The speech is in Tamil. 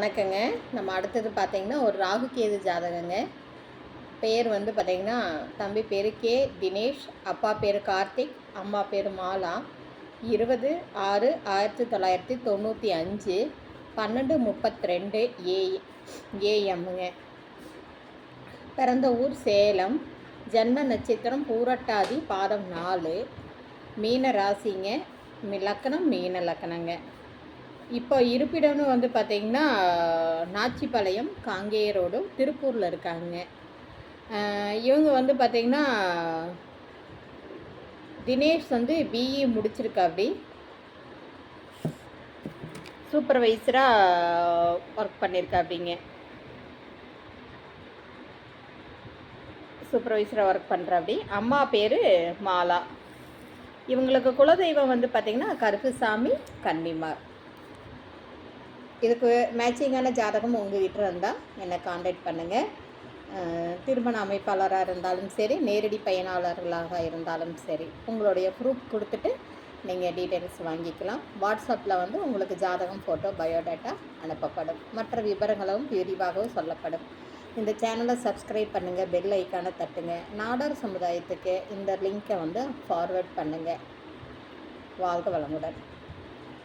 வணக்கங்க. நம்ம அடுத்தது பார்த்தீங்கன்னா ஒரு ராகு கேது ஜாதகங்க. பேர் வந்து பார்த்தீங்கன்னா தம்பி பேர் கே தினேஷ் அப்பா பேர் கார்த்திக் அம்மா பேர் மாலா. இருபது ஆறு ஆயிரத்தி தொள்ளாயிரத்தி தொண்ணூற்றி அஞ்சு பன்னெண்டு முப்பத்தி ரெண்டு ஏ ஏஎம்முங்க. பிறந்த ஊர் சேலம். ஜன்ம நட்சத்திரம் பூரட்டாதி பாதம் நாலு. மீன ராசிங்க. லக்கணம் மீன லக்கணங்க. இப்போ இருப்பிடம்னு வந்து பார்த்திங்கன்னா நாச்சிப்பாளையம் காங்கேய ரோடு திருப்பூரில் இருக்காங்க. இவங்க வந்து பார்த்திங்கன்னா தினேஷ் வந்து பிஇ முடிச்சிருக்காப்படி சூப்பர்வைசராக ஒர்க் பண்ணியிருக்காப்பிங்க சூப்பர்வைசராக ஒர்க் பண்ணுறாப்படி அம்மா பேர் மாலா. இவங்களுக்கு குலதெய்வம் வந்து பார்த்திங்கன்னா கருப்புசாமி கன்னிமார். இதுக்கு மேட்சிங்கான ஜாதகம் உங்ககிட்ட இருந்தால் என்னை காண்டாக்ட் பண்ணுங்கள் திருமண அமைப்பாளராக இருந்தாலும் சரி நேரடி பயனாளர்களாக இருந்தாலும் சரி உங்களுடைய ப்ரூஃப் கொடுத்துட்டு நீங்கள் டீட்டெயில்ஸ் வாங்கிக்கலாம். வாட்ஸ்அப்பில் வந்து உங்களுக்கு ஜாதகம் ஃபோட்டோ பயோடேட்டா அனுப்பப்படும். மற்ற விவரங்களும் விரிவாகவும் சொல்லப்படும். இந்த சேனலை சப்ஸ்கிரைப் பண்ணுங்கள் பெல் ஐக்கானை தட்டுங்க. நாடார் சமுதாயத்துக்கு இந்த லிங்க்கை வந்து ஃபார்வேர்ட் பண்ணுங்கள் வாழ்க வளமுடன்.